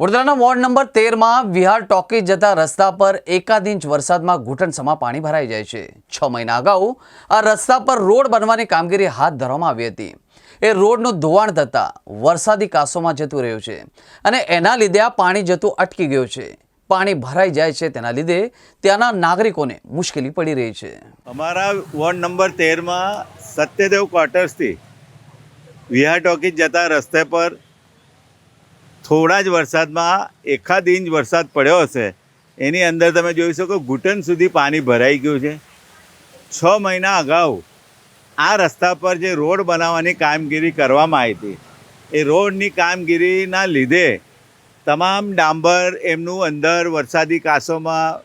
વડોદરાના ward number તેરમાં વિહાર talkie જતા રસ્તા પર એકાદ ઇંચ વરસાદમાં ઘૂંટણસમાં પાણી ભરાઈ જાય છે. છ મહિના અગાઉ આ રસ્તા પર રોડ બનવાની કામગીરી હાથ ધરવામાં આવી હતી. એ રોડનું ધોવાણ થતાં વરસાદી કાસોમાં જતું રહ્યું છે અને એના લીધે આ પાણી જતું અટકી ગયું છે. પાણી ભરાઈ જાય છે તેના લીધે ત્યાંના નાગરિકોને મુશ્કેલી પડી રહી છે. અમારા વોર્ડ નંબર તેરમાં સત્યદેવ ક્વાર્ટર્સથી વિહાર ટોકીજ જતા રસ્તે પર થોડા જ વરસાદમાં એકાદ ઇંચ વરસાદ પડ્યો હશે. એની અંદર તમે જોઈ શકો ઘૂંટણ સુધી પાણી ભરાઈ ગયું છે. છ મહિના અગાઉ આ રસ્તા પર જે રોડ બનાવવાની કામગીરી કરવામાં આવી હતી, એ રોડની કામગીરીના લીધે તમામ ડાંબર એમનું અંદર વરસાદી કાંસોમાં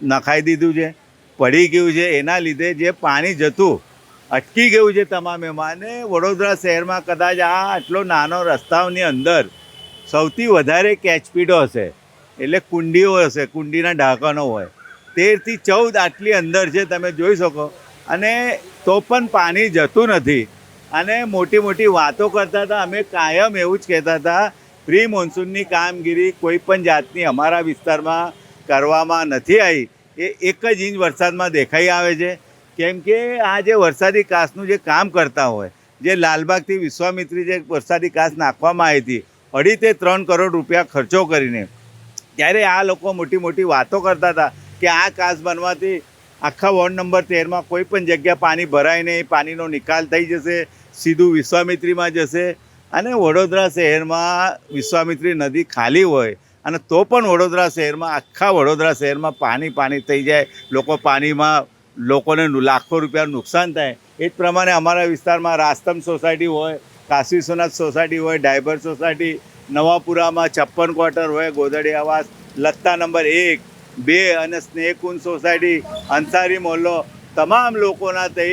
નખાઈ દીધું છે, પડી ગયું છે. એના લીધે જે પાણી જતું, અટકી ગયું છે તમામ એમાં. અને વડોદરા શહેરમાં કદાચ આ આટલો નાનો રસ્તાઓની અંદર સૌથી વધારે કેચપીડો હશે. એટલે કુંડીઓ હશે, કુંડીના ઢાંકણો હોય. તેરથી ચૌદ આટલી અંદર છે, તમે જોઈ શકો. અને તો પણ પાણી જતું નથી. અને મોટી મોટી વાતો કરતા હતા, અમે કાયમ એવું જ કહેતા હતા, પ્રી મોન્સૂનની કામગીરી કોઈ પણ જાતની અમારા વિસ્તારમાં કરવામાં નથી આવી. એ એક જ ઇંચ વરસાદમાં દેખાઈ આવે છે. કેમ કે આ જે વરસાદી કાસનું જે કામ કરતા હોય, જે લાલબાગથી વિશ્વામિત્રી જે વરસાદી કાસ નાખવામાં આવી હતી અઢી તે ત્રણ કરોડ રૂપિયા ખર્ચો કરીને. ત્યારે આ લોકો મોટી મોટી વાતો કરતા હતા કે આ કાસ બનવાથી આખા વોર્ડ નંબર તેરમાં કોઈ પણ જગ્યા પાણી ભરાય નહીં, પાણીનો નિકાલ થઈ જશે, સીધું વિશ્વામિત્રીમાં જશે અને વડોદરા શહેરમાં વિશ્વામિત્રી નદી ખાલી હોય અને તો પણ વડોદરા શહેરમાં, આખા વડોદરા શહેરમાં પાણી પાણી થઈ જાય, લોકો પાણીમાં, લોકોને લાખો રૂપિયાનું નુકસાન થાય. એ જ પ્રમાણે અમારા વિસ્તારમાં રાસ્તમ સોસાયટી હોય કાશી સોનાથ સોસાયટી હોય, ડાયબર સોસાયટી, નવાપુરામાં છપ્પન ક્વાર્ટર હોય ગોદડી આવાસ લત્તા નંબર એક, બે અને સ્નેહકુંજ સોસાયટી, અંસારી મોહલ્લો, તમામ લોકોના તે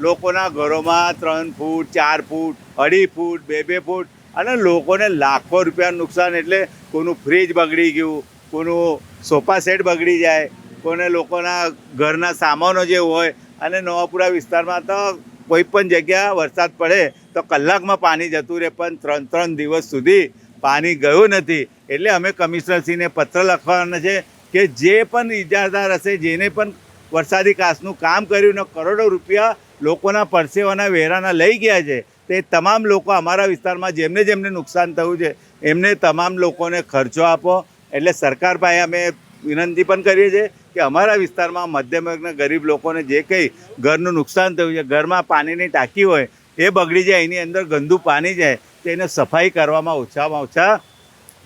લોકોના ઘરોમાં ત્રણ ફૂટ, ચાર ફૂટ, અઢી ફૂટ, બે બે ફૂટ અને લોકોને લાખો રૂપિયાનું નુકસાન એટલે કોનું ફ્રીજ બગડી ગયું, કોનું સોફા સેટ બગડી જાય, કોને લોકોના ઘરના સામાનો જે હોય અને નવાપુરા વિસ્તારમાં તો કોઈ પણ જગ્યા વરસાદ પડે તો કલાકમાં પાણી જતું રહે, પણ ત્રણ ત્રણ દિવસ સુધી પાણી ગયું નથી. એટલે અમે કમિશનરશ્રીને પત્ર લખવાના છે કે જે પણ ઇજાદાર હશે, જેને પણ વરસાદી કાસનું કામ કર્યું ને કરોડો રૂપિયા લોકોના પરસેવાના વેરાના લઈ ગયા છે, તે તમામ લોકો અમારા વિસ્તારમાં જેમને જેમને નુકસાન થયું છે, એમને તમામ લોકોને ખર્ચો આપો. એટલે સરકાર પાસે અમે વિનંતી પણ કરીએ છીએ કે અમારા વિસ્તારમાં મધ્યમ વર્ગના ગરીબ લોકોને જે કંઈ ઘરનું નુકસાન થયું છે, ઘરમાં પાણીની ટાંકી હોય, એ બગડી જાય, એની અંદર ગંદુ પાણી જાય, તો એને સફાઈ કરવામાં ઓછામાં ઓછા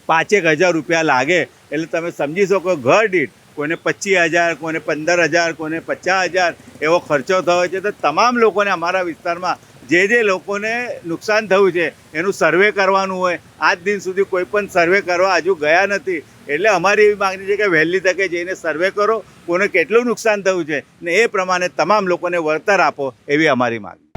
પાંચેક હજાર રૂપિયા લાગે. એટલે તમે સમજી શકો ઘર દીઠ કોઈને પચીસ હજાર, કોઈને પંદર હજાર, કોઈને પચાસ હજાર એવો ખર્ચો થયો છે. તો તમામ લોકોને અમારા વિસ્તારમાં જે જે લોકોને નુકસાન થયું છે, એનું સર્વે કરવાનું હોય, આજ દિન સુધી કોઈ પણ સર્વે કરવા હજુ ગયા નથી. એટલે અમારી એવી માગણી છે કે વહેલી તકે જઈને સર્વે કરો, કોને કેટલું નુકસાન થયું છે, ને એ પ્રમાણે તમામ લોકોને વળતર આપો એવી અમારી માગણી